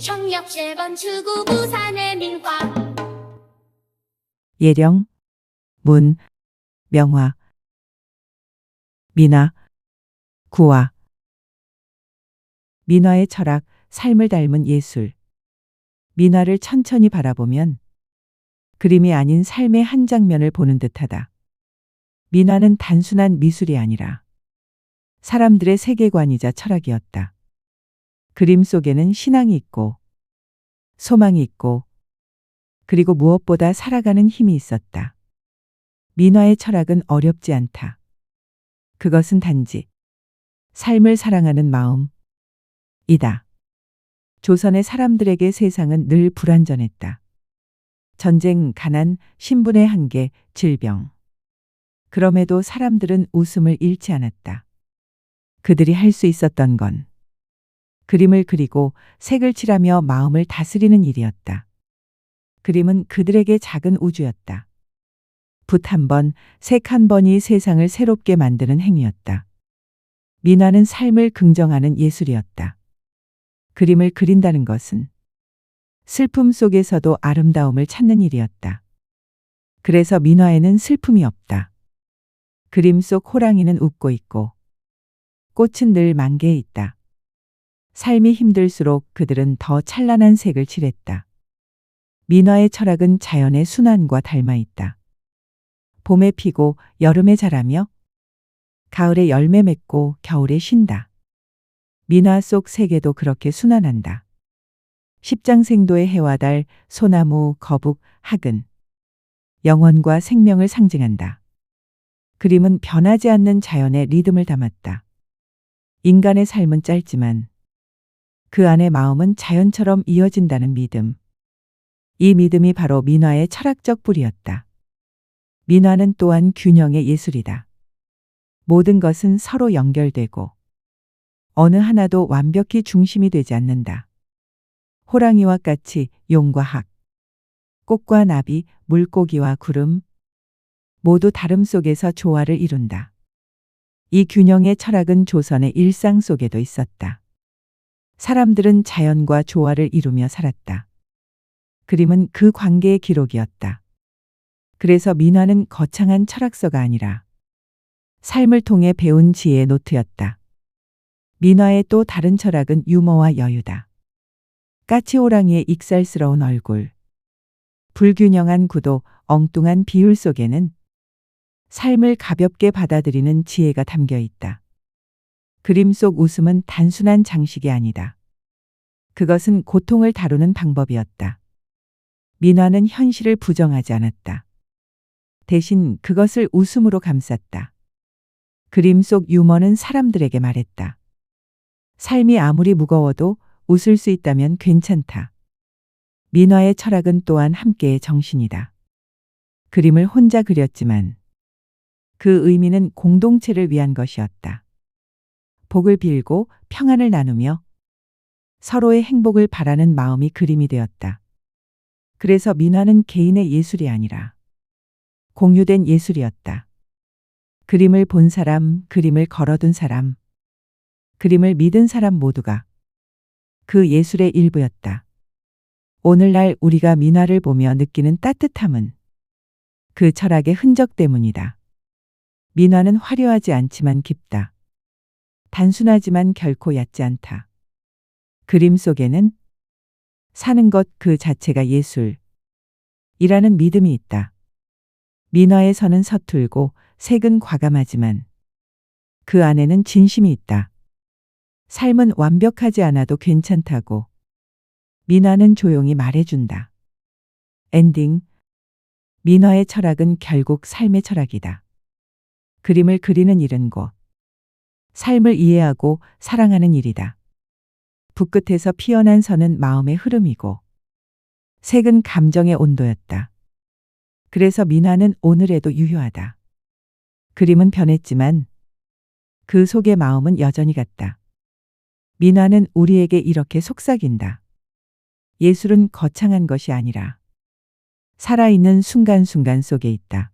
청력 재건축구 부산의 민화 예령, 문, 명화, 민화, 구화. 민화의 철학, 삶을 닮은 예술. 민화를 천천히 바라보면 그림이 아닌 삶의 한 장면을 보는 듯하다. 민화는 단순한 미술이 아니라 사람들의 세계관이자 철학이었다. 그림 속에는 신앙이 있고 소망이 있고 그리고 무엇보다 살아가는 힘이 있었다. 민화의 철학은 어렵지 않다. 그것은 단지 삶을 사랑하는 마음 이다. 조선의 사람들에게 세상은 늘 불완전했다. 전쟁, 가난, 신분의 한계, 질병. 그럼에도 사람들은 웃음을 잃지 않았다. 그들이 할 수 있었던 건 그림을 그리고 색을 칠하며 마음을 다스리는 일이었다. 그림은 그들에게 작은 우주였다. 붓 한 번, 색 한 번이 세상을 새롭게 만드는 행위였다. 민화는 삶을 긍정하는 예술이었다. 그림을 그린다는 것은 슬픔 속에서도 아름다움을 찾는 일이었다. 그래서 민화에는 슬픔이 없다. 그림 속 호랑이는 웃고 있고 꽃은 늘 만개해 있다. 삶이 힘들수록 그들은 더 찬란한 색을 칠했다. 민화의 철학은 자연의 순환과 닮아 있다. 봄에 피고 여름에 자라며 가을에 열매 맺고 겨울에 쉰다. 민화 속 세계도 그렇게 순환한다. 십장생도의 해와 달, 소나무, 거북, 학은 영원과 생명을 상징한다. 그림은 변하지 않는 자연의 리듬을 담았다. 인간의 삶은 짧지만 그 안의 마음은 자연처럼 이어진다는 믿음. 이 믿음이 바로 민화의 철학적 뿌리였다. 민화는 또한 균형의 예술이다. 모든 것은 서로 연결되고 어느 하나도 완벽히 중심이 되지 않는다. 호랑이와 까치, 용과 학, 꽃과 나비, 물고기와 구름, 모두 다름 속에서 조화를 이룬다. 이 균형의 철학은 조선의 일상 속에도 있었다. 사람들은 자연과 조화를 이루며 살았다. 그림은 그 관계의 기록이었다. 그래서 민화는 거창한 철학서가 아니라 삶을 통해 배운 지혜의 노트였다. 민화의 또 다른 철학은 유머와 여유다. 까치호랑이의 익살스러운 얼굴, 불균형한 구도, 엉뚱한 비율 속에는 삶을 가볍게 받아들이는 지혜가 담겨 있다. 그림 속 웃음은 단순한 장식이 아니다. 그것은 고통을 다루는 방법이었다. 민화는 현실을 부정하지 않았다. 대신 그것을 웃음으로 감쌌다. 그림 속 유머는 사람들에게 말했다. 삶이 아무리 무거워도 웃을 수 있다면 괜찮다. 민화의 철학은 또한 함께의 정신이다. 그림을 혼자 그렸지만 그 의미는 공동체를 위한 것이었다. 복을 빌고 평안을 나누며 서로의 행복을 바라는 마음이 그림이 되었다. 그래서 민화는 개인의 예술이 아니라 공유된 예술이었다. 그림을 본 사람, 그림을 걸어둔 사람, 그림을 믿은 사람 모두가 그 예술의 일부였다. 오늘날 우리가 민화를 보며 느끼는 따뜻함은 그 철학의 흔적 때문이다. 민화는 화려하지 않지만 깊다. 단순하지만 결코 얕지 않다. 그림 속에는 사는 것 그 자체가 예술. 이라는 믿음이 있다. 민화에서는 서툴고 색은 과감하지만 그 안에는 진심이 있다. 삶은 완벽하지 않아도 괜찮다고. 민화는 조용히 말해준다. 엔딩. 민화의 철학은 결국 삶의 철학이다. 그림을 그리는 일은 곧 삶을 이해하고 사랑하는 일이다. 붓끝에서 피어난 선은 마음의 흐름이고 색은 감정의 온도였다. 그래서 민화는 오늘에도 유효하다. 그림은 변했지만 그 속의 마음은 여전히 같다. 민화는 우리에게 이렇게 속삭인다. 예술은 거창한 것이 아니라 살아있는 순간순간 속에 있다.